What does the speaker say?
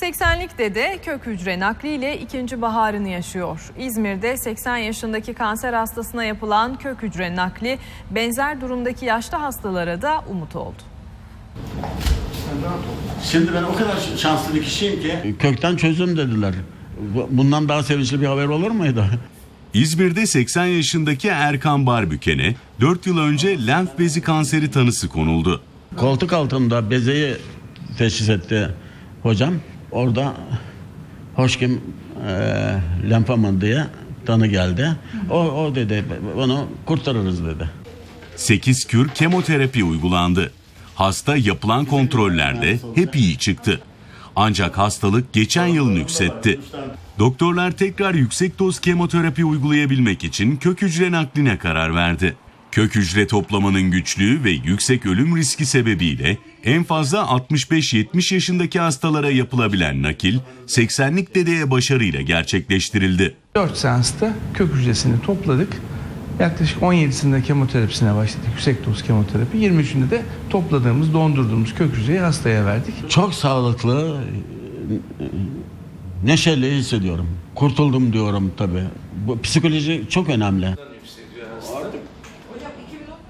80'lik dede kök hücre nakliyle ikinci baharını yaşıyor. İzmir'de 80 yaşındaki kanser hastasına yapılan kök hücre nakli benzer durumdaki yaşlı hastalara da umut oldu. Şimdi ben o kadar şanslı bir kişiyim ki. Kökten çözüm dediler. Bu- Bundan daha sevinçli bir haber olur muydu? İzmir'de 80 yaşındaki Erkan Barbüken'e 4 yıl önce lenf bezi kanseri tanısı konuldu. Koltuk altında bezeyi teşhis etti hocam. Orada Hoşkim e, lenfoma diye tanı geldi. O, o dedi onu kurtarırız dedi. 8 kür kemoterapi uygulandı. Hasta yapılan kontrollerde hep iyi çıktı. Ancak hastalık geçen yıl nüksetti. Doktorlar tekrar yüksek doz kemoterapi uygulayabilmek için kök hücre nakline karar verdi. Kök hücre toplamanın güçlüğü ve yüksek ölüm riski sebebiyle en fazla 65-70 yaşındaki hastalara yapılabilen nakil 80'lik dedeye başarıyla gerçekleştirildi. 4 seansta kök hücresini topladık. Yaklaşık 17'sinde kemoterapisine başladık. Yüksek doz kemoterapi. 23'ünde de topladığımız, dondurduğumuz kök hücreyi hastaya verdik. Çok sağlıklı, neşeli hissediyorum. Kurtuldum diyorum tabii. Bu psikoloji çok önemli. Hocam 2010